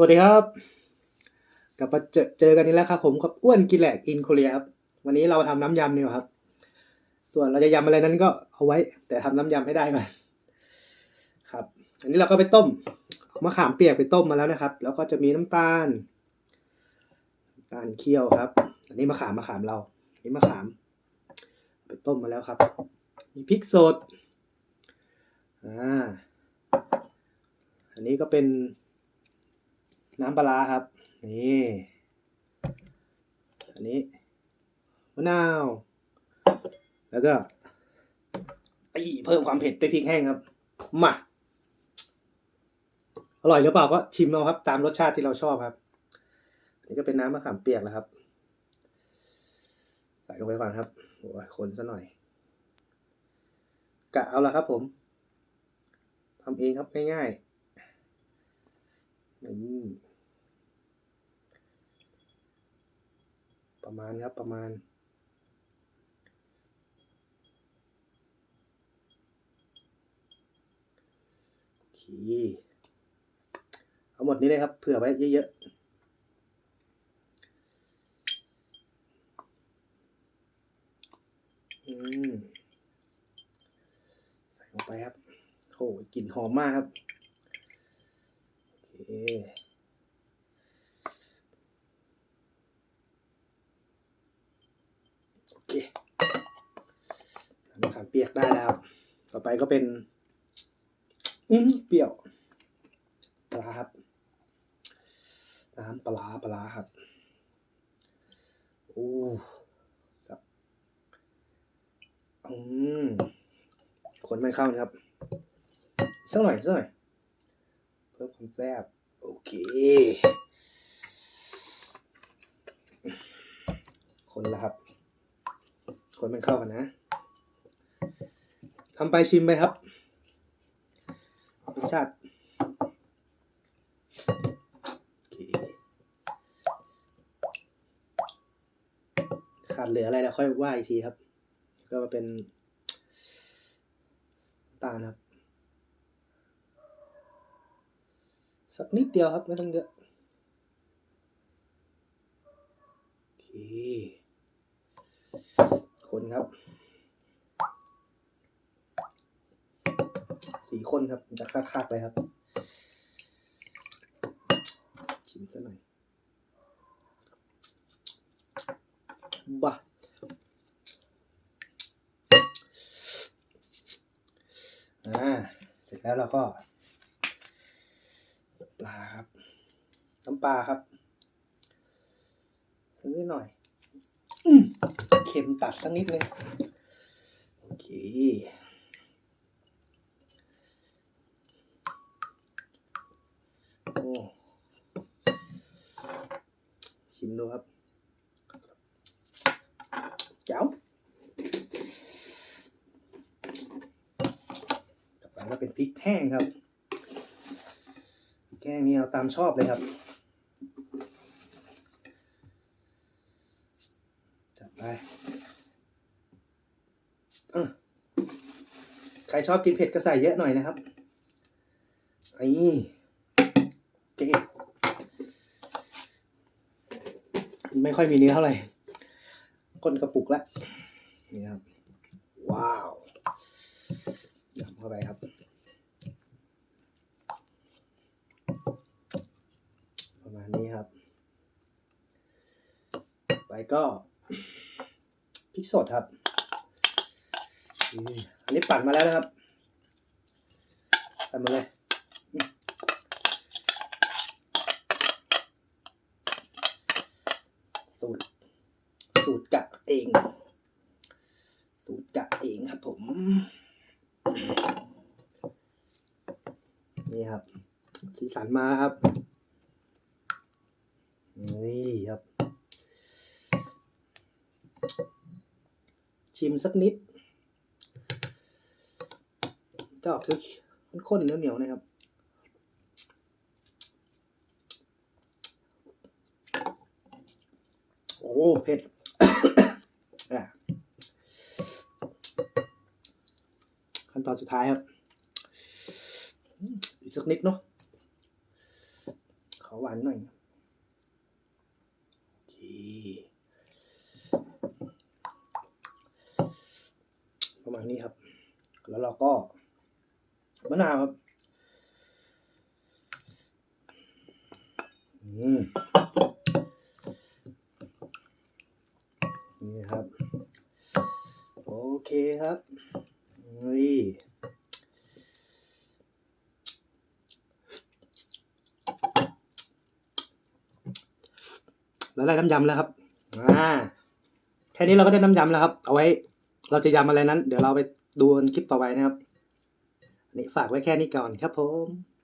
สวัสดีครับ กลับมาเจอเจอกันนี้แล้วครับ ผมกับอ้วนกินแหลกอินโคเรียครับวันนี้เราทำน้ำยำนี่ยครับ ส่วนเราจะยำอะไรนั้นก็เอาไว้ แต่ทำน้ำยำให้ได้ก่อนครับ อันนี้เราก็ไปต้มเอามะขามเปียกไปต้มมาแล้วนะครับ แล้วก็จะมีน้ำตาลน้ำตาลเคี่ยวครับ อันนี้มะขามมะขามเราอันนี้มะขาม ไปต้มมาแล้วครับ มีพริกสดอ่าอันนี้ก็เป็น น้ำปลาครับ นี่ อันนี้มะนาว แล้วก็ตีเพิ่มความเผ็ดด้วยพริกแห้งครับมาอร่อยหรือเปล่าก็ชิมเอาครับ ตามรสชาติที่เราชอบครับ อันนี้ก็เป็นน้ำมะขามเปียกแล้วครับ ใส่ลงไปก่อนครับโอ้ยคนซะหน่อย กะเอาละครับผมทำเองครับง่ายๆนี่ ประมาณครับประมาณ โอเค เอาหมดนี้เลยครับ เผื่อไว้เยอะๆใส่ลงไปครับโหกลิ่นหอมมากครับ โอเค โอเคน้ำมะขามเปียกได้แล้วครับ ต่อไปก็เป็น อืมเปรี้ยวปลาครับ น้ำปลาปลาร้าครับ โอ้ครับอืมคนไม่เข้านะครับ สักหน่อยสักหน่อย เพิ่มความแซ่บ โอเค คนละครับ คนมันเข้ากันนะทำไปชิมไปครับรสชาติขาดเหลืออะไรแล้วค่อยว่าอีกทีครับ ก็มาเป็นตาลครับ สักนิดเดียวครับ ไม่ต้องเยอะโอเค คนครับ สี่คนครับ จะคักๆเลยครับ ชิมซะหน่อยบ้าอ่า เสร็จแล้วเราก็ ปลาครับ น้ำปลาครับสักนิดหน่อย เค็มตัดสักนิดนึงโอเคโอ้ชิมดูครับเจ้าต่อไปก็เป็นพริกแห้งครับพริกแห้งนี่เอาตามชอบเลยครับ จัด ไปใครชอบกินเผ็ดก็ใส่เยอะหน่อยนะครับไอ้นี่โอเคไม่ค่อยมีเนื้อเท่าไหร่ก้นกระปุกละนี่ครับ ว้าวยัเข้าไปครับประมาณนี้ครับ ไปก็ ริกสดครับ อันนี้ปั่นมาแล้วนะครับใส่มาเลยสูตร สูตรกะเอง สูตรกะเองครับผม นี่ครับ สีสันมาครับ นี่ครับ ชิมสักนิดจะออกคือข้นๆเหนียวๆนะครับ โอ้เผ็ดอะขั้นตอนสุดท้ายครับ อีกสักนิดเนาะขขอหวานหน่อยโอเค ประ มาณนี้ครับ แล้วเราก็มะนาวครับอืมนี่ครับ โอเคครับนี่แล้วได้น้ำยำแล้วครับ อ่า แค่นี้เราก็ได้น้ำยำแล้วครับ เอาไว้ เราจะยำอะไรนั้น เดี๋ยวเราไปดูคลิปต่อไปนะครับนี่ฝากไว้แค่นี้ก่อนครับผม